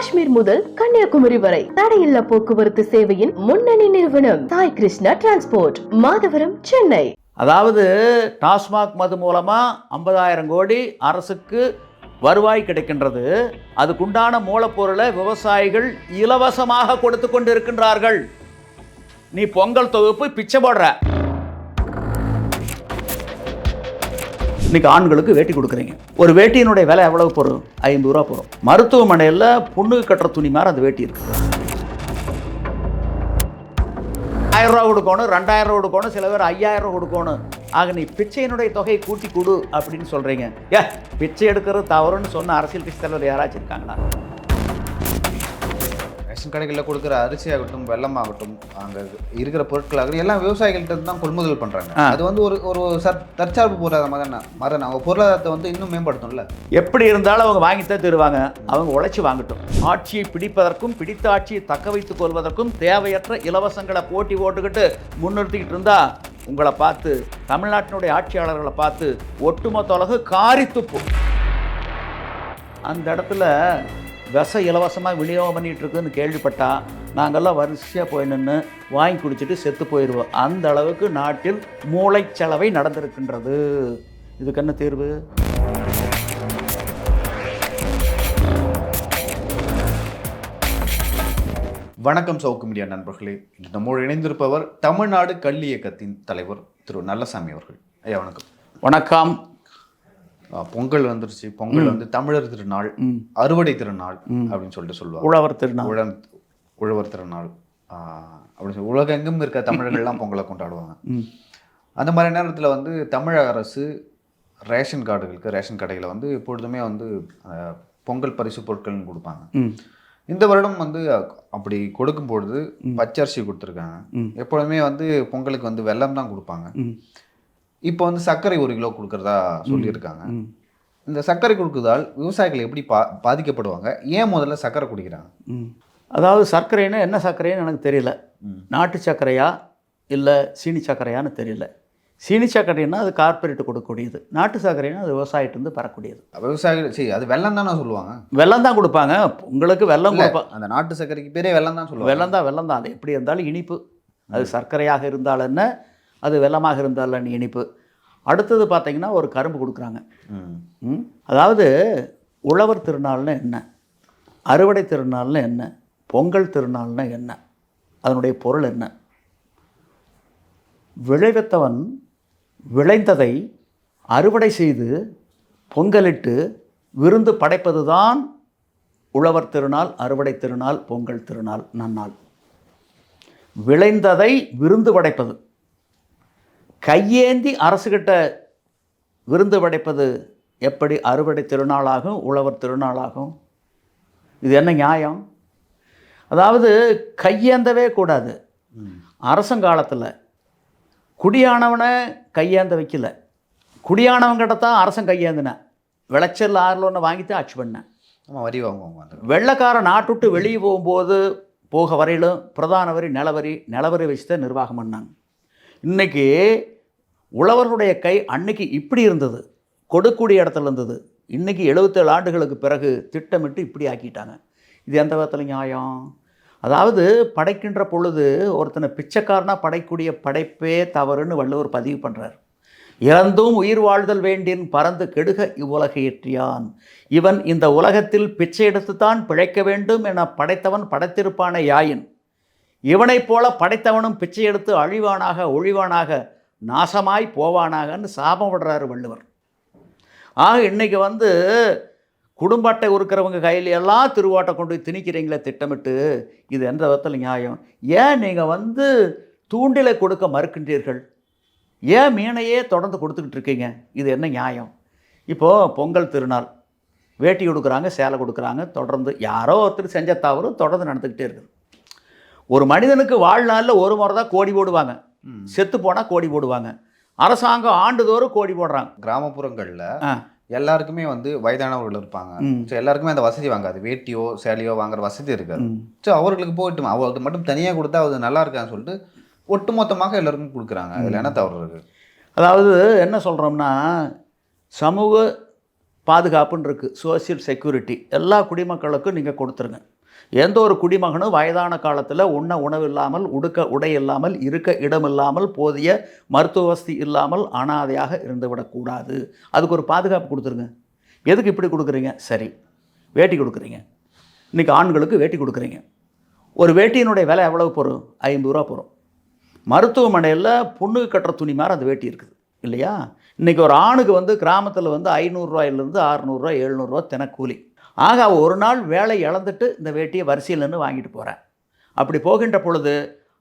காஷ்மீர் முதல் கன்னியாகுமரி வரை தடையில்லா போக்குவரத்து சேவையின் முன்னணி நிறுவனம் சாய் கிருஷ்ணா டிரான்ஸ்போர்ட் மாதவரம் சென்னை. அதாவது டாஸ்மாக் மது மூலமாக ஐம்பதாயிரம் கோடி அரசுக்கு வருவாய் கிடைக்கின்றது. அதுக்குண்டான மூலப்பொருளை விவசாயிகள் இலவசமாக கொடுத்து கொண்டு இருக்கின்றார்கள் நீ பொங்கல் தொகுப்பு பிச்சை போடுற. இன்னைக்கு ஆண்களுக்கு வேட்டி கொடுக்குறீங்க. ஒரு வேட்டியினுடைய விலை எவ்வளவு போகிறோம் ஐம்பது ரூபா போகிறோம் மருத்துவமனையில் பொண்ணுக்கு கட்டுற துணி மாதிரி அந்த வேட்டி இருக்கு. ஆயிரம் ரூபா கொடுக்கணும் ரெண்டாயிரம் ரூபா கொடுக்கணும் சில பேர் ஐயாயிரம் ரூபா கொடுக்கணும். ஆக நீ பிச்சையினுடைய தொகையை கூட்டி கொடு அப்படின்னு சொல்கிறீங்க ஏ பிச்சை எடுக்கிறது தவறுன்னு சொன்ன அரசியல் கட்சி தலைவர் யாராச்சும் இருக்காங்களா? ரேஷன் கடைகளில் கொடுக்குற அரிசி ஆகட்டும் வெள்ளம் ஆகட்டும் அங்கே இருக்கிற பொருட்களாகட்டும் எல்லாம் விவசாயிகள்கிட்ட இருந்து தான் கொள்முதல் பண்ணுறாங்க. அது வந்து ஒரு ஒரு சர் தற்சார்பு பொருளாதார மாதிரி மாதிரி அவங்க பொருளாதாரத்தை வந்து இன்னும் மேம்படுத்தும்ல எப்படி இருந்தாலும் அவங்க வாங்கித்தான் தருவாங்க. அவங்க உழைச்சி வாங்கட்டும். ஆட்சியை பிடிப்பதற்கும் பிடித்த ஆட்சியை தக்க வைத்துக் கொள்வதற்கும் தேவையற்ற இலவசங்களை போட்டி போட்டுக்கிட்டு முன்னிறுத்திக்கிட்டு இருந்தா உங்களை பார்த்து தமிழ்நாட்டினுடைய ஆட்சியாளர்களை பார்த்து ஒட்டுமொத்த உலகு காரி துப்பும். அந்த இடத்துல விஷ இலவசமாக விநியோகம் பண்ணிட்டு இருக்குன்னு கேள்விப்பட்டா நாங்கள்லாம் வரிசையாக போய் நின்று வாங்கி குடிச்சிட்டு செத்து போயிடுவோம் அந்த அளவுக்கு நாட்டில் மூளைச்சலவை நடந்திருக்கின்றது. இதுக்கு என்ன தீர்வு? வணக்கம் சவுக்கு மீடியா நண்பர்களே. இன்று நம்மோடு இணைந்திருப்பவர் தமிழ்நாடு கல்வி இயக்கத்தின் தலைவர் திரு நல்லசாமி அவர்கள். ஐயா வணக்கம். வணக்கம். பொங்கல் வந்துருச்சு. பொங்கல் வந்து தமிழர் திருநாள் அறுவடை திருநாள் அப்படின்னு சொல்லிட்டு சொல்லுவாங்க. உழவர் திருநாள். உழம் உழவர் திருநாள். அப்படின்னு சொல்லி உலகெங்கும் இருக்க தமிழர்கள்லாம் பொங்கலை கொண்டாடுவாங்க. அந்த மாதிரி நேரத்தில் வந்து தமிழக அரசு ரேஷன் கார்டுகளுக்கு ரேஷன் கடைகளை வந்து எப்பொழுதுமே வந்து பொங்கல் பரிசு பொருட்கள்னு கொடுப்பாங்க. இந்த வருடம் வந்து அப்படி கொடுக்கும்பொழுது பச்சரிசி கொடுத்துருக்காங்க. எப்பொழுதுமே வந்து பொங்கலுக்கு வந்து வெல்லம் தான் கொடுப்பாங்க. இப்போ வந்து சர்க்கரை ஒரு கிலோ கொடுக்கறதா சொல்லியிருக்காங்க. இந்த சர்க்கரை கொடுக்குதால் விவசாயிகள் எப்படி பா பாதிக்கப்படுவாங்க? ஏன் முதல்ல சர்க்கரை குடிக்கிறாங்க? அதாவது சர்க்கரைன்னா என்ன சர்க்கரைன்னு எனக்கு தெரியல. நாட்டு சர்க்கரையா இல்லை சீனி சர்க்கரையான்னு தெரியல. சீனி சர்க்கரைன்னா அது கார்ப்பரேட் கொடுக்கக்கூடியது. நாட்டு சர்க்கரைன்னா அது விவசாயிட்டிருந்து பெறக்கூடியது விவசாயிகள் சரி அது வெல்லம் தானே சொல்லுவாங்க? வெல்லம் தான் கொடுப்பாங்க. உங்களுக்கு வெல்லம் இல்ல, கொடுப்பா அந்த நாட்டு சர்க்கரைக்கு பேரே வெல்லம் தான் சொல்லுவாங்க. வெல்லம் தான் வெல்லம் தான். அது எப்படி இருந்தாலும் இனிப்பு. அது சர்க்கரையாக இருந்தால் என்ன? அது வெல்லமாக இருந்தால் இனிப்பு. அடுத்தது பார்த்தீங்கன்னா ஒரு கரும்பு கொடுக்குறாங்க? அதாவது உழவர் திருநாள்னு என்ன? அறுவடை திருநாள்னு என்ன? பொங்கல் திருநாள்னு என்ன? அதனுடைய பொருள் என்ன? விளைவித்தவன் விளைந்ததை அறுவடை செய்து பொங்கலிட்டு விருந்து படைப்பது தான் உழவர் திருநாள் அறுவடை திருநாள் பொங்கல் திருநாள் நன்னாள். விளைந்ததை விருந்து படைப்பது. கையேந்தி அரசுகிட்ட விருந்து படைப்பது எப்படி? அறுவடை திருநாளாகும் உழவர் திருநாளாகும். இது என்ன நியாயம்? அதாவது கையேந்தவே கூடாது. அரசங்காலத்தில் குடியானவனை கையேந்த வைக்கல. குடியானவங்கிட்ட தான் அரசன் கையேந்தினேன் விளைச்சல் ஆறில் ஒன்று வாங்கிட்டு ஆட்சி பண்ணேன் வரி வாங்குவாங்க வெள்ளைக்காரன் நாட்டு விட்டு வெளியே போகும்போது போக வரையிலும் பிரதான வரி நிலவரி நிலவரி வச்சு தான் நிர்வாகம் பண்ணாங்க. இன்றைக்கி உழவர்களுடைய கை அன்னைக்கு இப்படி இருந்தது. கொடுக்கூடிய இடத்துல இருந்தது. இன்றைக்கி எழுபத்தேழு ஆண்டுகளுக்கு பிறகு திட்டமிட்டு இப்படி ஆக்கிட்டாங்க. இது எந்த விதத்தில் நியாயம்? அதாவது படைக்கின்ற பொழுது ஒருத்தனை பிச்சைக்காரனாக படைக்கூடிய படைப்பே தவறுன்னு வள்ளுவர் பதிவு பண்ணுறார் இறந்தும் உயிர் வாழ்தல் வேண்டின் பறந்து கெடுக இவ்வுலகை ஏற்றியான். இவன் இந்த உலகத்தில் பிச்சை எடுத்துத்தான் பிழைக்க வேண்டும் என படைத்தவன் படைத்திருப்பான யாயின்? இவனைப் போல படைத்தவனும் பிச்சை எடுத்து அழிவானாக ஒழிவானாக நாசமாய் போவானாகன்னு சாபம் விடுறாரு வள்ளுவர். ஆக இன்றைக்கி வந்து குடும்ப அட்டை இருக்கிறவங்க கையில் எல்லாம் திருவாட்டை கொண்டு போய் திணிக்கிறீங்களே திட்டமிட்டு இது எந்த விதத்தில் நியாயம்? ஏன் நீங்கள் வந்து தூண்டிலை கொடுக்க மறுக்கின்றீர்கள்? ஏன் மீனையே தொடர்ந்து கொடுத்துக்கிட்டு இருக்கீங்க? இது என்ன நியாயம்? இப்போது பொங்கல் திருநாள். வேட்டி கொடுக்குறாங்க சேலை கொடுக்குறாங்க தொடர்ந்து யாரோ ஒருத்தர் செஞ்ச தவறு தொடர்ந்து நடந்துக்கிட்டே இருக்குது. ஒரு மனிதனுக்கு வாழ்நாளில் ஒரு முறை தான் கோடி போடுவாங்க. செத்து போனால் கோடி போடுவாங்க. அரசாங்கம் ஆண்டுதோறும் கோடி போடுறாங்க. கிராமப்புறங்கள்ல எல்லாருக்குமே வந்து வயதானவர்கள் இருப்பாங்க. ஸோ எல்லாருக்குமே அந்த வசதி வாங்காது. வேட்டியோ சேலையோ வாங்குற வசதி இருக்காது. ஸோ அவர்களுக்கு போயிட்டு அவருக்கு மட்டும் தனியாக கொடுத்தா அது நல்லா இருக்கான்னு சொல்லிட்டு ஒட்டுமொத்தமாக எல்லாருக்கும் கொடுக்குறாங்க. அதில் என்ன தவறு இருக்கு? அதாவது என்ன சொல்கிறோம்னா சமூக பாதுகாப்புன்னு இருக்குது சோசியல் செக்யூரிட்டி எல்லா குடிமக்களுக்கும் நீங்கள் கொடுத்துருங்க. எந்த ஒரு குடிமகனும் வயதான காலத்தில் உண்ண உணவு இல்லாமல் உடுக்க உடை இல்லாமல் இருக்க இடம் இல்லாமல் போதிய மருத்துவ வசதி இல்லாமல் அனாதையாக இருந்துவிடக்கூடாது அதுக்கு ஒரு பாதுகாப்பு கொடுத்துருங்க. எதுக்கு இப்படி கொடுக்குறீங்க? சரி வேட்டி கொடுக்குறீங்க. இன்றைக்கி ஆண்களுக்கு வேட்டி கொடுக்குறீங்க. ஒரு வேட்டியினுடைய விலை எவ்வளவு போகிறோம் ஐம்பது ரூபா போகிறோம் மருத்துவமனையில் பொண்ணுக்கு கட்டுற துணி மாதிரி அந்த வேட்டி இருக்குது. இல்லையா? இன்றைக்கி ஒரு ஆணுக்கு வந்து கிராமத்தில் வந்து ஐநூறுரூவாயிலேருந்து அறநூறுரூவா எழுநூறுவா தினக்கூலி. ஆக ஒரு நாள் வேலை இழந்துட்டு இந்த வேட்டியை வரிசையில் நின்று வாங்கிட்டு போகிறேன் அப்படி போகின்ற பொழுது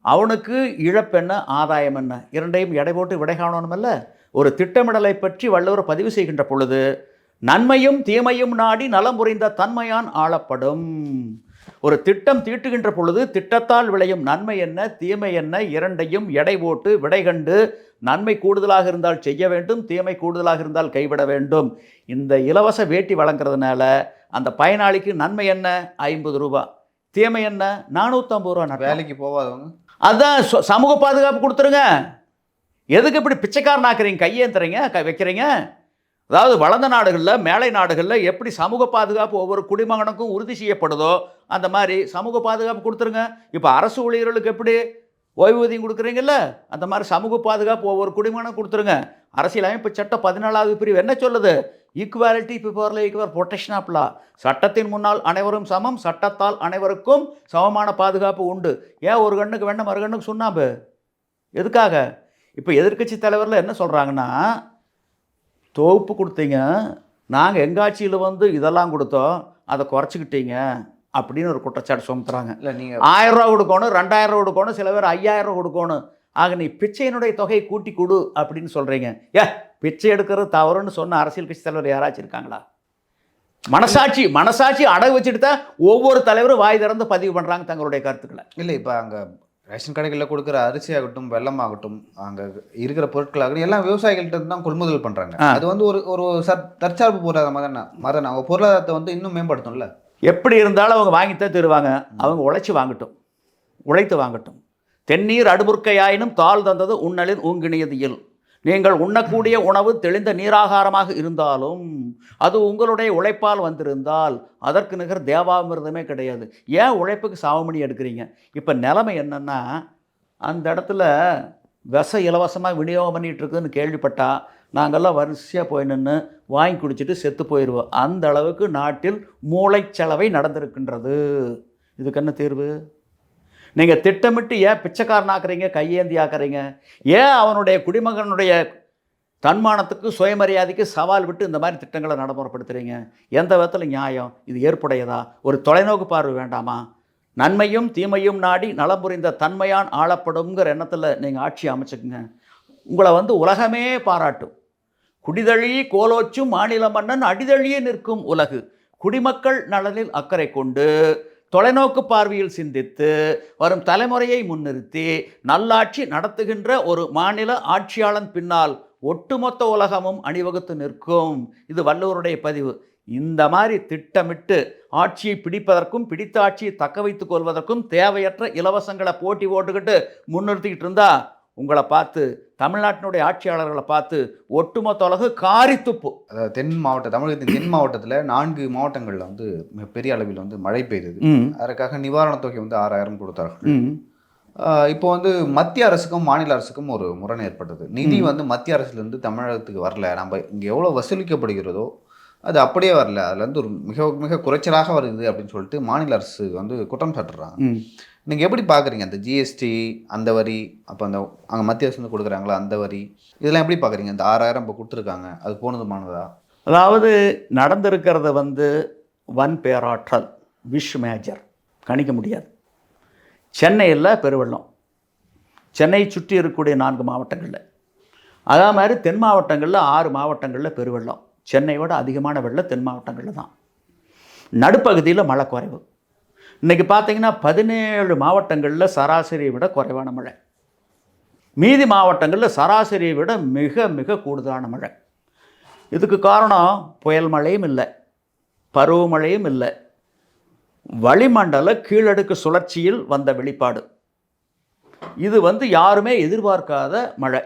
அவனுக்கு இழப்பென்ன ஆதாயம் என்ன? இரண்டையும் எடை போட்டு விடை காணணுமல்ல? ஒரு திட்டமிடலை பற்றி வள்ளுவர் பதிவு செய்கின்ற பொழுது நன்மையும் தீமையும் நாடி நலம் புரிந்த தன்மையான் ஆளப்படும். ஒரு திட்டம் தீட்டுகின்ற பொழுது திட்டத்தால் விளையும் நன்மை என்ன தீமை என்ன? இரண்டையும் எடை போட்டு விடை கண்டு நன்மை கூடுதலாக இருந்தால் செய்ய வேண்டும் தீமை கூடுதலாக இருந்தால் கைவிட வேண்டும். இந்த இலவச வேட்டி வழங்குறதுனால அந்த பயனாளிக்கு நன்மை என்ன? ஐம்பது ரூபா. தீமை என்ன? நானூற்றம்பது ரூபா. வேலைக்கு போகாதவங்க. அதான் சொ- சமூக பாதுகாப்பு கொடுத்துருங்க. எதுக்கு இப்படி பிச்சைக்காரன் ஆக்குறீங்க? கையேந்துறீங்க க வைக்கிறீங்க? அதாவது வளர்ந்த நாடுகளில் மேலை நாடுகளில் எப்படி சமூக பாதுகாப்பு ஒவ்வொரு குடிமகனுக்கும் உறுதி செய்யப்படுதோ அந்த மாதிரி சமூக பாதுகாப்பு கொடுத்துருங்க. இப்போ அரசு ஊழியர்களுக்கு எப்படி ஓய்வூதியம் கொடுக்குறீங்கல்ல? அந்த மாதிரி சமூக பாதுகாப்பு ஒவ்வொரு குடிமகனுக்கும் கொடுத்துருங்க. அரசியலமைப்பு சட்டம் பதினாலாவது பிரிவு. என்ன சொல்லுது? ஈக்குவாலிட்டி பிஃபோர்ல ஈக்குவல் ப்ரொடெக்ஷன் ஆஃப் லா சட்டத்தின் முன்னால் அனைவரும் சமம் சட்டத்தால் அனைவருக்கும் சமமான பாதுகாப்பு உண்டு. ஏன் ஒரு கண்ணுக்கு வேண்டாம் மறு கண்ணுக்கு சுண்ணாம்பு? எதுக்காக? இப்போ எதிர்க்கட்சி தலைவரில் என்ன சொல்கிறாங்கன்னா தொகுப்பு கொடுத்தீங்க நாங்கள் எங்காட்சியில் வந்து இதெல்லாம் கொடுத்தோம் அதை குறைச்சிக்கிட்டீங்க அப்படின்னு ஒரு குற்றச்சாட்டு சுமத்துறாங்க. இல்லை நீங்கள் ஆயிரம் ரூபா கொடுக்கணும் ரெண்டாயிரம் ரூபா கொடுக்கணும் சில பேர் ஐயாயிரம் ரூபா கொடுக்கணும். ஆக நீ பிச்சையினுடைய தொகையை கூட்டி கொடு அப்படின்னு சொல்கிறீங்க ஏ பிச்சை எடுக்கிறது தவறுன்னு சொன்ன அரசியல் கட்சி தலைவர் யாராச்சும் இருக்காங்களா? மனசாட்சி மனசாட்சி அடகு வச்சுட்டு தான் ஒவ்வொரு தலைவரும் வாய் திறந்து பதிவு பண்ணுறாங்க தங்களுடைய கருத்துக்களை. இல்லை இப்போ அங்கே ரேஷன் கடைகளில் கொடுக்குற அரிசி ஆகட்டும் வெள்ளம் ஆகட்டும் அங்கே இருக்கிற பொருட்களாகட்டும் எல்லாம் விவசாயிகள்ட்ட இருந்து தான் கொள்முதல் பண்ணுறாங்க. அது வந்து ஒரு ஒரு சர் தற்சார்பு பொருளாதார தானே மதன். அவங்க பொருளாதாரத்தை வந்து இன்னும் மேம்படுத்தும்ல? எப்படி இருந்தாலும் அவங்க வாங்கித்தான் தருவாங்க. அவங்க உழைச்சி வாங்கட்டும். உழைத்து வாங்கட்டும். தென்னீர் அடுபுர்க்கையாயினும் தாழ் தந்தது உண்ணலின் ஊங்கினியது நீங்கள் உண்ணக்கூடிய உணவு தெளிந்த நீராகாரமாக இருந்தாலும் அது உங்களுடைய உழைப்பால் வந்திருந்தால் அதற்கு நிகர் தேவாமிர்தமே கிடையாது. ஏன் உழைப்புக்கு சாவமணி எடுக்கிறீங்க? இப்போ நிலைமை என்னென்னா அந்த இடத்துல விஷம் இலவசமாக விநியோகம் பண்ணிகிட்டு இருக்குதுன்னு கேள்விப்பட்டா நாங்கள்லாம் வரிசையாக போய் நின்று வாங்கி குடிச்சிட்டு செத்து போயிடுவோம் அந்த அளவுக்கு நாட்டில் மூளைச்சலவை நடந்திருக்கின்றது. இதுக்கு என்ன தீர்வு? நீங்கள் திட்டமிட்டு ஏன் பிச்சைக்காரனாக்குறீங்க? கையேந்தி ஆக்குறீங்க ஏன் அவனுடைய குடிமகனுடைய தன்மானத்துக்கு சுயமரியாதைக்கு சவால் விட்டு இந்த மாதிரி திட்டங்களை நடைமுறைப்படுத்துகிறீங்க எந்த விதத்தில் நியாயம்? இது ஏற்புடையதா? ஒரு தொலைநோக்கு பார்வை வேண்டாமா? நன்மையும் தீமையும் நாடி நலம் புரிந்த தன்மையான் ஆளப்படுங்கிற எண்ணத்தில் நீங்கள் ஆட்சி அமைச்சுக்குங்க. உங்களை வந்து உலகமே பாராட்டும். குடிதழி கோலோச்சும் மாநில மன்னன் அடிதழியே நிற்கும் உலகு. குடிமக்கள் நலனில் அக்கறை கொண்டு தொலைநோக்கு பார்வையில் சிந்தித்து வரும் தலைமுறையை முன்னிறுத்தி நல்லாட்சி நடத்துகின்ற ஒரு மாநில ஆட்சியாளன் பின்னால் ஒட்டுமொத்த உலகமும் அணிவகுத்து நிற்கும். இது வள்ளுவருடைய பதிவு. இந்த மாதிரி திட்டமிட்டு ஆட்சியை பிடிப்பதற்கும் பிடித்த ஆட்சியை தக்க வைத்துக் கொள்வதற்கும் தேவையற்ற இலவசங்களை போட்டி போட்டுக்கிட்டு முன்னிறுத்திக்கிட்டு இருந்தா உங்களை பார்த்து தமிழ்நாட்டினுடைய ஆட்சியாளர்களை பார்த்து ஒட்டுமொத்த உலகு காரி துப்பு அதாவது தென் மாவட்ட தமிழகத்தின் தென் மாவட்டத்தில் நான்கு மாவட்டங்களில் வந்து மிகப்பெரிய அளவில் வந்து மழை பெய்தது. அதற்காக நிவாரணத் தொகை வந்து ஆறாயிரம் கொடுத்தார்கள். இப்போ வந்து மத்திய அரசுக்கும் மாநில அரசுக்கும் ஒரு முரண் ஏற்பட்டது. நிதி வந்து மத்திய அரசுலேருந்து தமிழகத்துக்கு வரல. நம்ம இங்கே எவ்வளோ வசூலிக்கப்படுகிறதோ அது அப்படியே வரல. அதுல இருந்து ஒரு மிக மிக குறைச்சலாக வருது அப்படின்னு சொல்லிட்டு மாநில அரசு வந்து குற்றம் சாட்டுறாங்க. நீங்கள் எப்படி பார்க்குறீங்க அந்த ஜிஎஸ்டி அந்த வரி அப்போ அந்த அங்கே மத்திய அரசு வந்து கொடுக்குறாங்களா? அந்த வரி இதெல்லாம் எப்படி பார்க்குறீங்க இந்த ஆறாயிரம் இப்போ கொடுத்துருக்காங்க. அது போனதுமானதா அதாவது நடந்திருக்கிறத வந்து வன் பேராற்றல் விஷ் மேஜர் கணிக்க முடியாது. சென்னையில் பெருவெள்ளம். சென்னை சுற்றி இருக்கக்கூடிய நான்கு மாவட்டங்களில். அதே மாதிரி தென் மாவட்டங்களில் ஆறு மாவட்டங்களில் பெருவெள்ளம். சென்னை விட அதிகமான வெள்ளம் தென் மாவட்டங்களில் தான். நடுப்பகுதியில் மழை குறைவு. இன்றைக்கி பார்த்தீங்கன்னா பதினேழு மாவட்டங்களில் சராசரியை விட குறைவான மழை. மீதி மாவட்டங்களில் சராசரியை விட மிக மிக கூடுதலான மழை. இதுக்கு காரணம் புயல் மழையும் இல்லை பருவமழையும் இல்லை. வளிமண்டல கீழடுக்கு சுழற்சியில் வந்த வெளிப்பாடு. இது வந்து யாருமே எதிர்பார்க்காத மழை.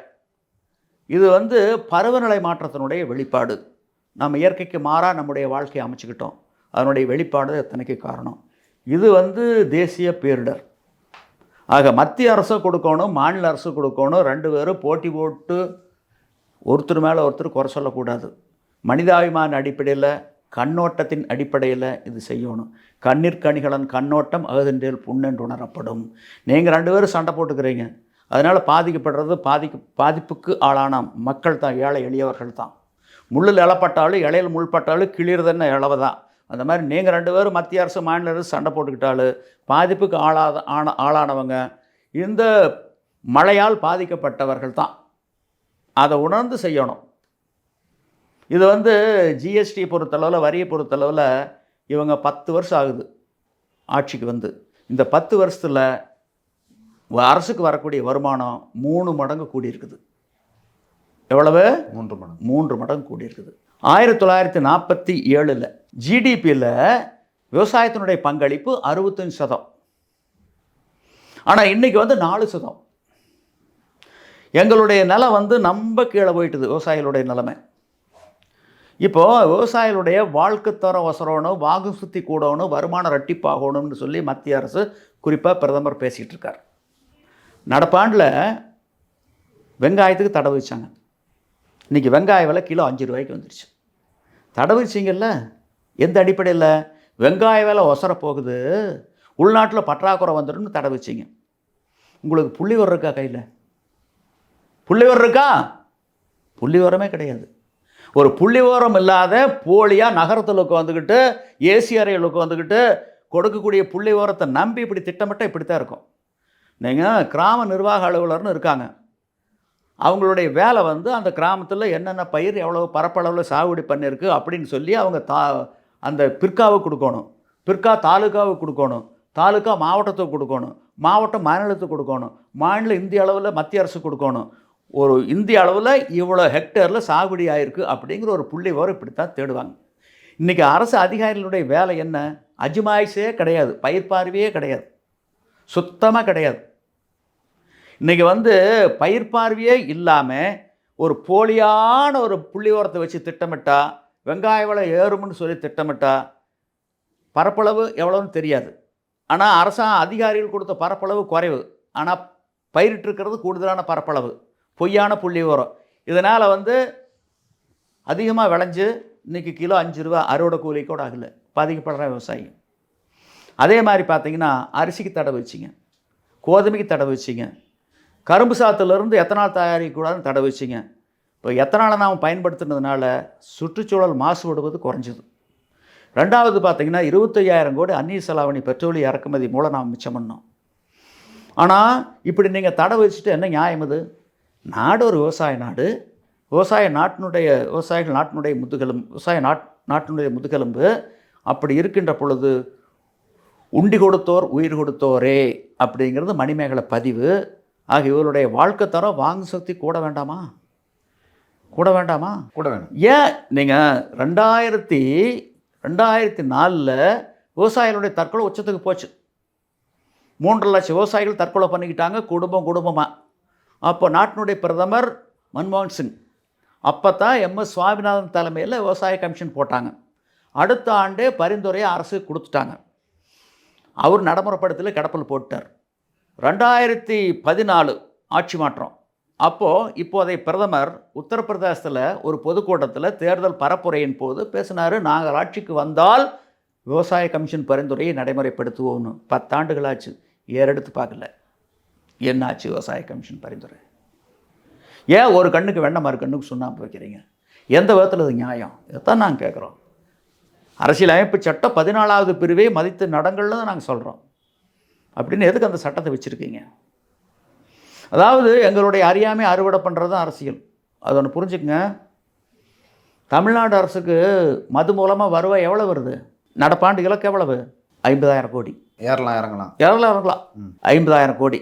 இது வந்து பருவநிலை மாற்றத்தினுடைய வெளிப்பாடு. நம்ம இயற்கைக்கு மாறாக நம்முடைய வாழ்க்கையை அமைச்சுக்கிட்டோம். அதனுடைய வெளிப்பாடு எத்தனைக்கு காரணம்? இது வந்து தேசிய பேரிடர். ஆக மத்திய அரசு கொடுக்கணும் மாநில அரசு கொடுக்கணும் ரெண்டு பேரும் போட்டி போட்டு ஒருத்தர் மேலே ஒருத்தர் குறை சொல்லக்கூடாது. மனிதாபிமான அடிப்படையில் கண்ணோட்டத்தின் அடிப்படையில் இது செய்யணும். கண்ணிற்கணிகளன் கண்ணோட்டம் அகதென்றில் புண்ணென்று உணரப்படும். நீங்கள் ரெண்டு பேரும் சண்டை போட்டுக்கிறீங்க. அதனால் பாதிக்கப்படுறது பாதிக்கு பாதிப்புக்கு ஆளான மக்கள் தான் ஏழை எளியவர்கள் தான். முள்ளில் இழப்பட்டாலும் இலையில் முள்பட்டாலும் கிளியறதுன்னு இழவை தான் அந்த மாதிரி நீங்கள் ரெண்டு பேரும் மத்திய அரசு மாநில அரசு சண்டை போட்டுக்கிட்டாலும் பாதிப்புக்கு ஆளாத ஆன ஆளானவங்க இந்த மழையால் பாதிக்கப்பட்டவர்கள் தான். அதை உணர்ந்து செய்யணும். இது வந்து ஜிஎஸ்டி பொறுத்தளவில் வரியை பொறுத்தளவில் இவங்க பத்து வருஷம் ஆகுது ஆட்சிக்கு வந்து. இந்த பத்து வருஷத்தில் அரசுக்கு வரக்கூடிய வருமானம் மூணு மடங்கு கூடியிருக்குது. எவ்வளவு? மூன்று மடங்கு. மூன்று மடங்கு கூடியிருக்குது. ஆயிரத்தி தொள்ளாயிரத்தி நாற்பத்தி ஏழில் ஜிடிபியில் விவசாயத்தினுடைய பங்களிப்பு அறுபத்தஞ்சு சதம். ஆனால் இன்றைக்கி வந்து நாலு சதம். எங்களுடைய நிலம் வந்து நம்ம கீழே போயிட்டுது விவசாயிகளுடைய நிலைமை. இப்போது விவசாயிகளுடைய வாழ்க்கை தரம் வசரணும் வாகு சுத்தி கூடணும் வருமானம் ரெட்டிப்பாகணும்னு சொல்லி மத்திய அரசு குறிப்பாக பிரதமர் பேசிகிட்டு இருக்கார். நடப்பாண்டில் வெங்காயத்துக்கு தடை வச்சாங்க இன்றைக்கி வெங்காய விலை கிலோ அஞ்சு ரூபாய்க்கு வந்துருச்சு. தடை வச்சிங்கல்ல எந்த அடிப்படையில்? வெங்காய வேலை ஒசர போகுது. உள்நாட்டில் பற்றாக்குறை வந்துடும்னு தடை வச்சிங்க. உங்களுக்கு புள்ளி வர இருக்கா கையில்? புள்ளி வர இருக்கா? புள்ளி வரமே கிடையாது. ஒரு புள்ளி ஓரம் இல்லாத போலியாக நகரத்தில் உட்காந்துக்கிட்டு ஏசி அறையில் உட்காந்துக்கிட்டு கொடுக்கக்கூடிய புள்ளி ஓரத்தை நம்பி இப்படி திட்டமிட்டால் இப்படி தான் இருக்கும். நீங்கள் கிராம நிர்வாக அலுவலர்னு இருக்காங்க. அவங்களுடைய வேலை வந்து அந்த கிராமத்தில் என்னென்ன பயிர் எவ்வளோ பரப்பளவில் சாகுபடி பண்ணியிருக்கு அப்படின்னு சொல்லி அவங்க தா அந்த பிற்காவை கொடுக்கணும். பிற்கா தாலுக்காவை கொடுக்கணும். தாலுக்கா மாவட்டத்தை கொடுக்கணும். மாவட்டம் மாநிலத்துக்கு கொடுக்கணும். மாநிலம் இந்திய அளவில் மத்திய அரசு கொடுக்கணும். ஒரு இந்திய அளவில் இவ்வளோ ஹெக்டேரில் சாகுபடி ஆயிருக்கு அப்படிங்கிற ஒரு புள்ளி விவரம் இப்படி தான் தேடுவாங்க. இன்றைக்கி அரசு அதிகாரிகளுடைய வேலை என்ன? அஜுமாயிஸே கிடையாது. பயிர் பார்வையே கிடையாது. சுத்தமாக கிடையாது. இன்றைக்கி வந்து பயிர் பார்வையே இல்லாமல் ஒரு போலியான ஒரு புள்ளி உரத்தை வச்சு திட்டமிட்டால் வெங்காய விலை ஏறும்னு சொல்லி திட்டமிட்டால் பரப்பளவு எவ்வளோன்னு தெரியாது. ஆனால் அரசாங்க அதிகாரிகள் கொடுத்த பரப்பளவு குறைவு. ஆனால் பயிரிட்டிருக்கிறது கூடுதலான பரப்பளவு. பொய்யான புள்ளி உரம் இதனால் வந்து அதிகமாக விளைஞ்சு இன்றைக்கி கிலோ அஞ்சு ரூபா அறுவடை கூலி கூட ஆகலை. பாதிக்கப்படுற விவசாயி. அதே மாதிரி பார்த்தீங்கன்னா அரிசிக்கு தடை வச்சிங்க. கோதுமைக்கு தடை வச்சிங்க. கரும்பு சாத்துலேருந்து எத்தனால் தயாரிக்கக்கூடாதுன்னு தடை வச்சிங்க. இப்போ எத்தனால் நாம் பயன்படுத்தினதுனால சுற்றுச்சூழல் மாசுபடுவது குறைஞ்சது. ரெண்டாவது பார்த்திங்கன்னா இருபத்தையாயிரம் கோடி அந்நிய செலாவணி பெட்ரோலிய இறக்குமதி மூலம் நாம் மிச்சம் பண்ணோம். ஆனால் இப்படி நீங்கள் தடை வச்சுட்டு என்ன நியாயம் இது நாடு ஒரு விவசாய நாடு. விவசாய நாட்டினுடைய விவசாயிகள் நாட்டினுடைய முதுகெலும்பு விவசாய நாட் நாட்டினுடைய முதுகெலும்பு அப்படி இருக்கின்ற பொழுது உண்டி கொடுத்தோர் உயிர் கொடுத்தோரே அப்படிங்கிறது மணிமேகலை பதிவு. ஆக இவருடைய வாழ்க்கை தரம் வாங்கு சக்தி கூட வேண்டாமா? கூட வேண்டாமா? கூட வேணும். ஏன்? நீங்கள் ரெண்டாயிரத்தி ரெண்டாயிரத்தி நாலில் விவசாயிகளுடைய தற்கொலை உச்சத்துக்கு போச்சு. மூன்று லட்சம் விவசாயிகள் தற்கொலை பண்ணிக்கிட்டாங்க குடும்பம் குடும்பமாக அப்போ நாட்டினுடைய பிரதமர் மன்மோகன் சிங். அப்போ தான் எம்எஸ் சுவாமிநாதன் தலைமையில் விவசாய கமிஷன் போட்டாங்க. அடுத்த ஆண்டே பரிந்துரையை அரசு கொடுத்துட்டாங்க. அவர் நடைமுறைப்படுத்தல கிடப்பில் போட்டார் ரெண்டாயிரத்தி பதினாலு ஆட்சி மாற்றம். அப்போது இப்போதைய பிரதமர் உத்தரப்பிரதேசத்தில் ஒரு பொதுக்கூட்டத்தில் தேர்தல் பரப்புரையின் போது பேசினார் நாங்கள் ஆட்சிக்கு வந்தால் விவசாய கமிஷன் பரிந்துரையை நடைமுறைப்படுத்துவோம்னு. பத்தாண்டுகளாச்சு ஏறெடுத்து பார்க்கல. என்னாச்சு விவசாய கமிஷன் பரிந்துரை? ஏன் ஒரு கண்ணுக்கு வெண்ணை மறு கண்ணுக்கு சுண்ணாம்பு வைக்கிறீங்க? எந்த விதத்தில் இது நியாயம்? இதைத்தான் நாங்கள் கேட்குறோம் அரசியலமைப்பு சட்டம் பதினாலாவது பிரிவை மதித்து நடங்கள்னு தான் நாங்கள் சொல்கிறோம் அப்படின்னு எதுக்கு அந்த சட்டத்தை வச்சுருக்கீங்க? அதாவது எங்களுடைய அறியாமை அறுவடை பண்ணுறது தான் அரசியல். அது ஒன்று புரிஞ்சுக்கங்க. தமிழ்நாடு அரசுக்கு மது மூலமாக வருவாய் எவ்வளோ வருது? நடப்பாண்டு இலக்கு எவ்வளவு? ஐம்பதாயிரம் கோடி. ஏறலாம் இறங்கலாம் எவ்வளோ இறங்கலாம் ஐம்பதாயிரம் கோடி.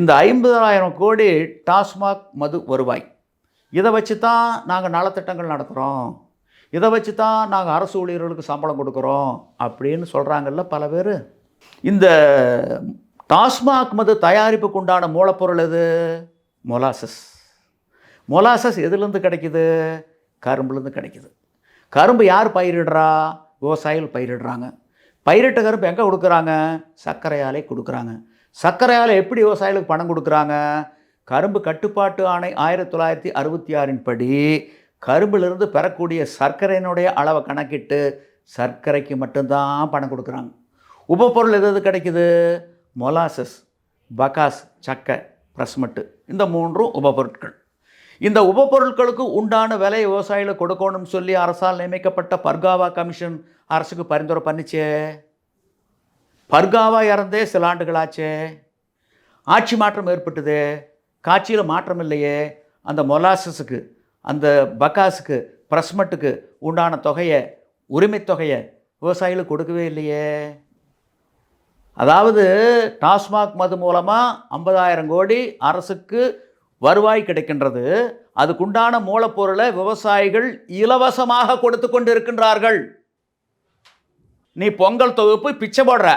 இந்த ஐம்பதாயிரம் கோடி டாஸ்மாக் மது வருவாய். இதை வச்சு தான் நாங்கள் நலத்திட்டங்கள் நடத்துகிறோம் இதை வச்சு தான் நாங்கள் அரசு ஊழியர்களுக்கு சம்பளம் கொடுக்குறோம் அப்படின்னு சொல்கிறாங்கல்ல பல பேர். இந்த டாஸ்மாக் மது தயாரிப்புக்கு உண்டான மூலப்பொருள் எது? மொலாசஸ். மொலாசஸ் எதுலேருந்து கிடைக்குது? கரும்புலேருந்து கிடைக்குது. கரும்பு யார் பயிரிடுறா? விவசாயிகள் பயிரிடுறாங்க. பயிரிட்ட கரும்பு எங்கே கொடுக்குறாங்க? சர்க்கரை ஆலை கொடுக்குறாங்க. சர்க்கரை ஆலை எப்படி விவசாயிகளுக்கு பணம் கொடுக்குறாங்க? கரும்பு கட்டுப்பாட்டு ஆணை ஆயிரத்தி தொள்ளாயிரத்தி அறுபத்தி ஆறின் படி கரும்பிலிருந்து பெறக்கூடிய சர்க்கரையினுடைய அளவை கணக்கிட்டு சர்க்கரைக்கு மட்டும்தான் பணம் கொடுக்குறாங்க. உபப்பொருள் எது எது கிடைக்குது? மொலாசஸ் பகாஸ் சக்கை பிரஸ்மட்டு இந்த மூன்றும் உபப்பொருட்கள் இந்த உபப்பொருட்களுக்கு உண்டான விலை விவசாயிகளுக்கு கொடுக்கணும்னு சொல்லி அரசால் நியமிக்கப்பட்ட பர்காவா கமிஷன் அரசுக்கு பரிந்துரை பண்ணிச்சே? பர்காவா இறந்தே சில ஆண்டுகளாச்சே ஆட்சி மாற்றம் ஏற்பட்டது? காட்சியில் மாற்றம் இல்லையே? அந்த மொலாசஸுக்கு அந்த பக்காஸுக்கு பிரஸ்மட்டுக்கு உண்டான தொகையை உரிமைத் தொகையை விவசாயிகளுக்கு கொடுக்கவே இல்லையே? அதாவது டாஸ்மாக் மது மூலமாக ஐம்பதாயிரம் கோடி அரசுக்கு வருவாய் கிடைக்கின்றது. அதுக்குண்டான மூலப்பொருளை விவசாயிகள் இலவசமாக கொடுத்து கொண்டு இருக்கின்றார்கள் நீ பொங்கல் தொகுப்பு பிச்சை போடுற.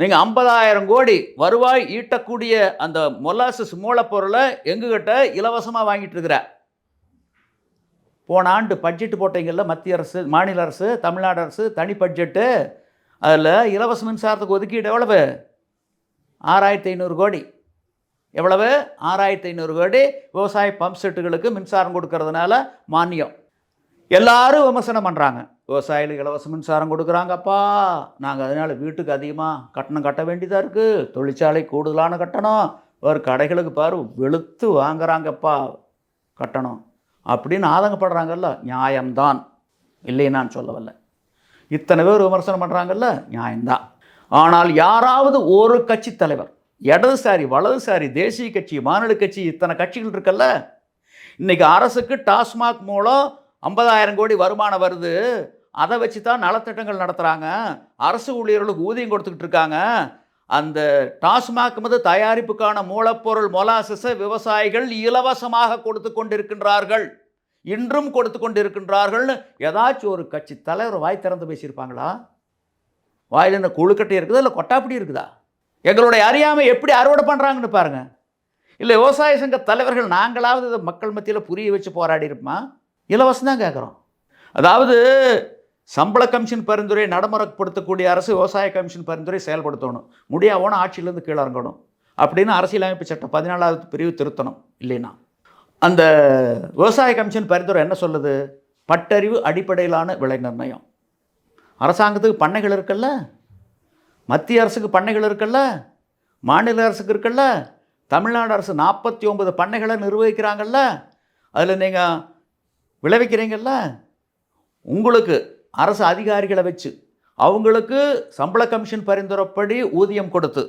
நீங்கள் ஐம்பதாயிரம் கோடி வருவாய் ஈட்டக்கூடிய அந்த மொலாசஸ் மூலப்பொருளை எங்ககிட்ட இலவசமாக வாங்கிட்டு இருக்கிற. போன ஆண்டு பட்ஜெட் போட்டீங்கல்ல மத்திய அரசு மாநில அரசு தமிழ்நாடு அரசு தனி பட்ஜெட்டு அதில் இலவச மின்சாரத்துக்கு ஒதுக்கீடு எவ்வளவு? ஆறாயிரத்தி ஐநூறு கோடி. எவ்வளவு? ஆறாயிரத்தி ஐநூறு கோடி விவசாய பம்ப் செட்டுகளுக்கு மின்சாரம் கொடுக்கறதுனால மானியம். எல்லாரும் விமர்சனம் பண்ணுறாங்க விவசாயிகளுக்கு இலவச மின்சாரம் கொடுக்குறாங்கப்பா. நாங்கள் அதனால் வீட்டுக்கு அதிகமாக கட்டணம் கட்ட வேண்டியதாக இருக்குது தொழிற்சாலை கூடுதலான கட்டணம். ஒரு கடைகளுக்கு பாரு வெளுத்து வாங்குறாங்கப்பா கட்டணம். அப்படின்னு ஆதங்கப்படுறாங்கல்ல. நியாயம்தான். இல்லைன்னு நான் சொல்லவில்லை. இத்தனை பேர் விமர்சனம் பண்ணுறாங்கல்ல நியாயம்தான். ஆனால் யாராவது ஒரு கட்சி தலைவர் இடதுசாரி வலதுசாரி தேசிய கட்சி மாநில கட்சி இத்தனை கட்சிகள் இருக்கல்ல? இன்றைக்கி அரசுக்கு டாஸ்மாக் மூலம் ஐம்பதாயிரம் கோடி வருமானம் வருது. அதை வச்சு தான் நலத்திட்டங்கள் நடத்துகிறாங்க அரசு ஊழியர்களுக்கு ஊதியம் கொடுத்துக்கிட்டு இருக்காங்க. அந்த டாஸ்மாக் மது தயாரிப்புக்கான மூலப்பொருள் மொலாசஸை விவசாயிகள் இலவசமாக கொடுத்து கொண்டிருக்கின்றார்கள். இன்றும் கொடுத்து கொண்டிருக்கின்றார்கள்னு ஏதாச்சும் ஒரு கட்சி தலைவர் வாய் திறந்து பேசியிருப்பாங்களா? வாயில் என்ன குழுக்கட்டை இருக்குதா? இல்லை கொட்டாப்படி இருக்குதா? எங்களுடைய அறியாமை எப்படி அறுவடை பண்ணுறாங்கன்னு பாருங்கள் இல்லை விவசாய சங்க தலைவர்கள் நாங்களாவது இதை மக்கள் மத்தியில் புரிய வச்சு போராடி இருப்போமா? இலவசம் தான் கேட்குறோம் அதாவது சம்பள கமிஷன் பரிந்துரை நடைமுறைப்படுத்தக்கூடிய அரசு விவசாய கமிஷன் பரிந்துரை செயல்படுத்தணும். முடியாவோன ஆட்சியிலேருந்து கீழே இறங்கணும். அப்படின்னு அரசியலமைப்பு சட்டம் பதினாலாவது பிரிவு திருத்தணும். இல்லைன்னா. அந்த விவசாய கமிஷன் பரிந்துரை என்ன சொல்லுது? பட்டறிவு அடிப்படையிலான விலை நிர்ணயம். அரசாங்கத்துக்கு பண்ணைகள் இருக்குல்ல? மத்திய அரசுக்கு பண்ணைகள் இருக்குல்ல? மாநில அரசுக்கு இருக்குல்ல? தமிழ்நாடு அரசு நாற்பத்தி ஒன்பது பண்ணைகளை நிர்வகிக்கிறாங்கல்ல? அதில் நீங்கள் விளைவிக்கிறீங்கல்ல? உங்களுக்கு அரசு அதிகாரிகளை வச்சு அவங்களுக்கு சம்பள கமிஷன் பரிந்துரைப்படி ஊதியம் கொடுத்து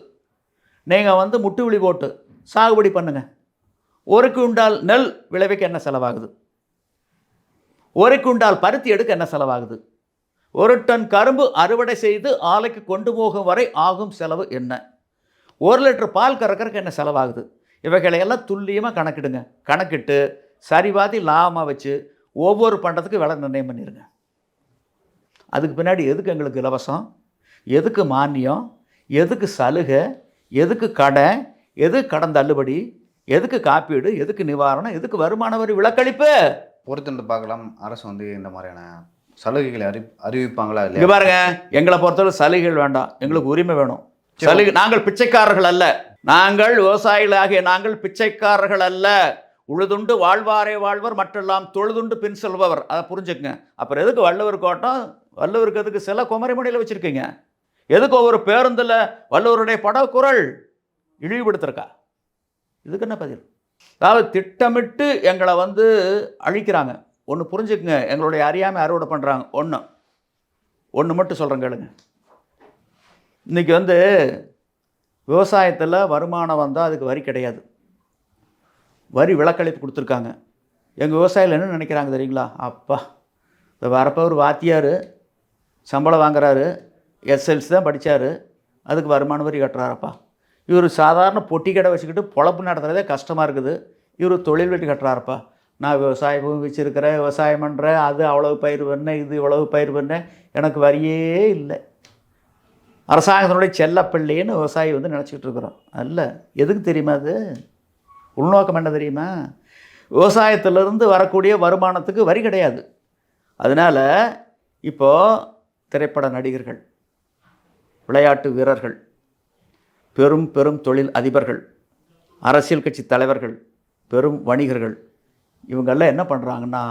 நீங்கள் வந்து முட்டுவிழி போட்டு சாகுபடி பண்ணுங்கள் ஒரு குண்டால் நெல் விளைவிக்க என்ன செலவாகுது? ஒரு குண்டால் பருத்தி எடுக்க என்ன செலவாகுது? ஒரு டன் கரும்பு அறுவடை செய்து ஆலைக்கு கொண்டு போகும் வரை ஆகும் செலவு என்ன? ஒரு லிட்டர் பால் கறக்கறக்கு என்ன செலவாகுது? இவைகளையெல்லாம் துல்லியமாக கணக்கிடுங்க. கணக்கிட்டு சரிவாதி லாபமாக வச்சு ஒவ்வொரு பண்ணுறதுக்கு விலை நிர்ணயம் பண்ணிடுங்க அதுக்கு பின்னாடி எதுக்கு எங்களுக்கு இலவசம்? எதுக்கு மானியம்? எதுக்கு சலுகை? எதுக்கு கடை எது கடன் தள்ளுபடி? எதுக்கு காப்பீடு எதுக்கு நிவாரணம் எதுக்கு வருமான வரி விலக்களிப்பு? பொறுத்திருந்து பார்க்கலாம். அரசு வந்து இந்த மாதிரியான சலுகைகளை அறி அறிவிப்பாங்களா இல்லையா? பாருங்க. எங்களை பொறுத்தவரை சலுகைகள் வேண்டாம். எங்களுக்கு உரிமை வேணும். சலுகை நாங்கள் பிச்சைக்காரர்கள் அல்ல. நாங்கள் விவசாயிகளாகிய நாங்கள் பிச்சைக்காரர்கள் அல்ல. உழுதுண்டு வாழ்வாரே வாழ்வர் மற்றெல்லாம் தொழுதுண்டு பின் செல்பவர். அதை புரிஞ்சுக்கங்க. அப்புறம் எதுக்கு வள்ளுவர் கோட்டம்? வள்ளுவருக்கு எதுக்கு சில குமரிமணியில் வச்சுருக்கீங்க? எதுக்கு ஒவ்வொரு பேருந்தில் வள்ளுவருடைய படக்குரல் இழிவுபடுத்திருக்கா? இதுக்கு என்ன பதில்? அதாவது திட்டமிட்டு எங்களை வந்து அழிக்கிறாங்க. ஒன்று புரிஞ்சுக்குங்க. எங்களுடைய அறியாமை அறுவடை பண்ணுறாங்க ஒன்று ஒன்று மட்டும் சொல்கிறேன் கேளுங்க. இன்றைக்கி வந்து விவசாயத்தில் வருமானம் வந்தால் அதுக்கு வரி கிடையாது. வரி விலக்களிப்பு கொடுத்துருக்காங்க. எங்கள் விவசாயிகள் என்ன நினைக்கிறாங்க தெரியுங்களா? அப்பா இப்போ வரப்போ ஒரு வாத்தியார் சம்பளம் வாங்குறாரு. எஸ்எல்சி தான் படித்தார் அதுக்கு வருமான வரி கட்டுறாரப்பா. இவர் சாதாரண பொட்டி கடை வச்சுக்கிட்டு பொழப்பு நடத்துகிறதே கஷ்டமாக இருக்குது. இவர் தொழில் வெட்டி கட்டுறாருப்பா. நான் விவசாய பூமி வச்சுருக்கிறேன் விவசாயம் பண்ணுறேன் அது அவ்வளவு பயிர் பண்ணேன் இது இவ்வளவு பயிர் பண்ணேன். எனக்கு வரியே இல்லை. அரசாங்கத்தினுடைய செல்லப்பிள்ளைன்னு விவசாயி வந்து நினச்சிக்கிட்டு இருக்கிறோம் அல்ல எதுக்கு தெரியுமா அது? உள்நோக்கம் என்ன தெரியுமா? விவசாயத்திலிருந்து வரக்கூடிய வருமானத்துக்கு வரி கிடையாது. அதனால் இப்போ திரைப்பட நடிகர்கள் விளையாட்டு வீரர்கள் பெரும் பெரும் தொழில் அதிபர்கள் அரசியல் கட்சி தலைவர்கள் பெரும் வணிகர்கள் இவங்கெல்லாம் என்ன பண்ணுறாங்கன்னா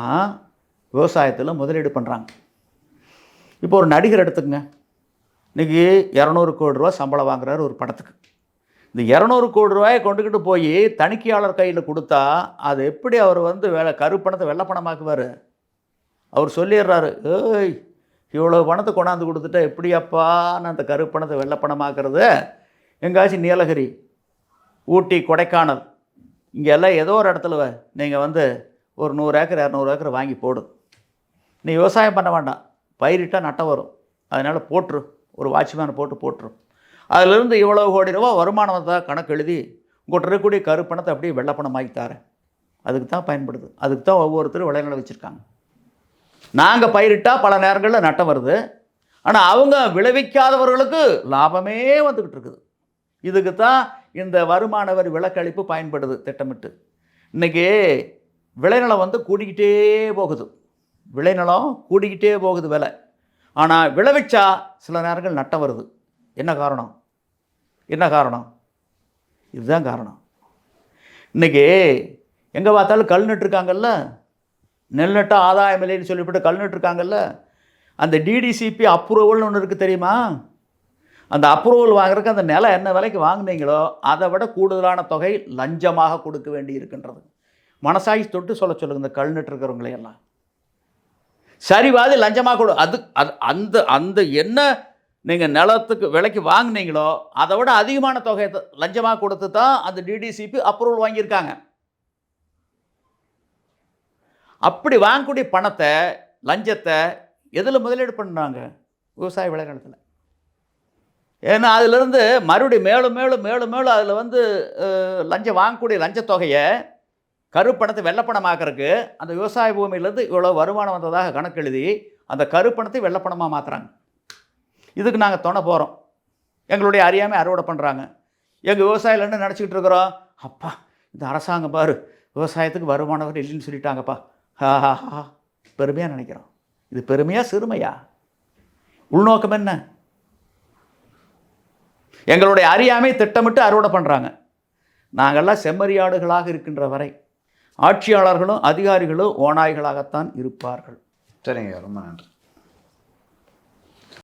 விவசாயத்தில் முதலீடு பண்ணுறாங்க இப்போ ஒரு நடிகர் எடுத்துக்கங்க. இன்றைக்கி இரநூறு கோடி ரூபா சம்பளம் வாங்குறாரு ஒரு படத்துக்கு. இந்த இரநூறு கோடி ரூபாயை கொண்டுக்கிட்டு போய் தணிக்கையாளர் கையில் கொடுத்தா அது எப்படி அவர் வந்து வேலை கருப்பணத்தை வெள்ளப்பணமாக்குவார்? அவர் சொல்லிடுறாரு ஏய் இவ்வளோ பணத்தை கொண்டாந்து கொடுத்துட்டா எப்படியாப்பா நான் அந்த கருப்பணத்தை வெள்ளப்பணமாக்குறது? எங்காச்சும் நீலகிரி ஊட்டி கொடைக்கானல் இங்கே எல்லாம் ஏதோ ஒரு இடத்துல நீங்கள் வந்து ஒரு நூறு ஏக்கர் இரநூறு ஏக்கர் வாங்கி போடு. நீ விவசாயம் பண்ண வேண்டாம். பயிரிட்டால் நட்டம் வரும். அதனால் போட்டுரு. ஒரு வாட்ச்மேனை போட்டு போட்டுரும் அதிலிருந்து இவ்வளோ கோடி ரூபா வருமானத்தை கணக்கு எழுதி உங்கள்கிட்ட இருக்கக்கூடிய கருப்பணத்தை அப்படியே வெள்ளப்பணமாக்கி தரேன். அதுக்கு தான் பயன்படுது. அதுக்கு தான் ஒவ்வொருத்தரும் விளைநிலம் வச்சுருக்காங்க. நாங்கள் பயிரிட்டால் பல நேரங்களில் நட்டம் வருது. ஆனால் அவங்க விளைவிக்காதவர்களுக்கு லாபமே வந்துக்கிட்டு இருக்குது. இதுக்கு தான் இந்த வருமான வரி விலக்களிப்பு பயன்படுது திட்டமிட்டு. இன்றைக்கி விளைநிலம் வந்து கூடிக்கிட்டே போகுது. விளைநிலம் கூடிக்கிட்டே போகுது விலை. ஆனால் விளைவிச்சா சில நேரங்கள் நட்டம் வருது. என்ன காரணம்? என்ன காரணம்? இதுதான் காரணம். இன்றைக்கி எங்கே பார்த்தாலும் கல் நட்டுருக்காங்கல்ல? நெல் நட்டால் ஆதாயம் இல்லைன்னு சொல்லிவிட்டு கல் நட்டுருக்காங்கல்ல? அந்த டிடிசிபி அப்ரூவல்னு ஒன்று இருக்குது தெரியுமா? அந்த அப்ரூவல் வாங்குறதுக்கு அந்த நிலம் என்ன விலைக்கு வாங்கினீங்களோ அதை விட கூடுதலான தொகை லஞ்சமாக கொடுக்க வேண்டி இருக்கின்றது. மனசாகி தொட்டு சொல்ல சொல்லுங்க இந்த கல் நட்டுருக்கிறவங்களை எல்லாம். சரிவாதி லஞ்சமாக கொடு. அது அது அந்த அந்த என்ன நீங்கள் நிலத்துக்கு விலைக்கு வாங்கினீங்களோ அதை விட அதிகமான தொகையை லஞ்சமாக கொடுத்து தான் அந்த டிடிசிபி அப்ரூவல் வாங்கியிருக்காங்க. அப்படி வாங்கக்கூடிய பணத்தை லஞ்சத்தை எதில் முதலீடு பண்ணுறாங்க? விவசாய விளைநிலத்தில். ஏன்னா அதிலிருந்து மறுபடியும் மேலும் மேலும் மேலும் மேலும் அதில் வந்து லஞ்சம் வாங்கக்கூடிய லஞ்சத் தொகையை கருப்பணத்தை வெள்ளப்பணமாக்கறதுக்கு அந்த விவசாய பூமியிலேருந்து இவ்வளோ வருமானம் வந்ததாக கணக்கு எழுதி அந்த கருப்பணத்தை வெள்ளப்பணமாக மாற்றுறாங்க இதுக்கு நாங்கள் துணை போகிறோம் எங்களுடைய அறியாமை அறுவடை பண்ணுறாங்க எங்கள் விவசாயிகள் என்ன நினச்சிக்கிட்டு இருக்கிறோம்? அப்பா இந்த அரசாங்கம் பாரு விவசாயத்துக்கு வருமானம் இல்லைன்னு சொல்லிட்டாங்கப்பா. ஹா ஹா பெருமையாக நினைக்கிறோம். இது பெருமையாக சிறுமையா? உள்நோக்கம் என்ன? எங்களுடைய அறியாமை திட்டமிட்டு அறுவடை பண்ணுறாங்க நாங்கள்லாம் செம்மறியாடுகளாக இருக்கின்ற வரை ஆட்சியாளர்களும் அதிகாரிகளும் ஓநாய்களாகத்தான் இருப்பார்கள். சரிங்க ரொம்ப நன்றி.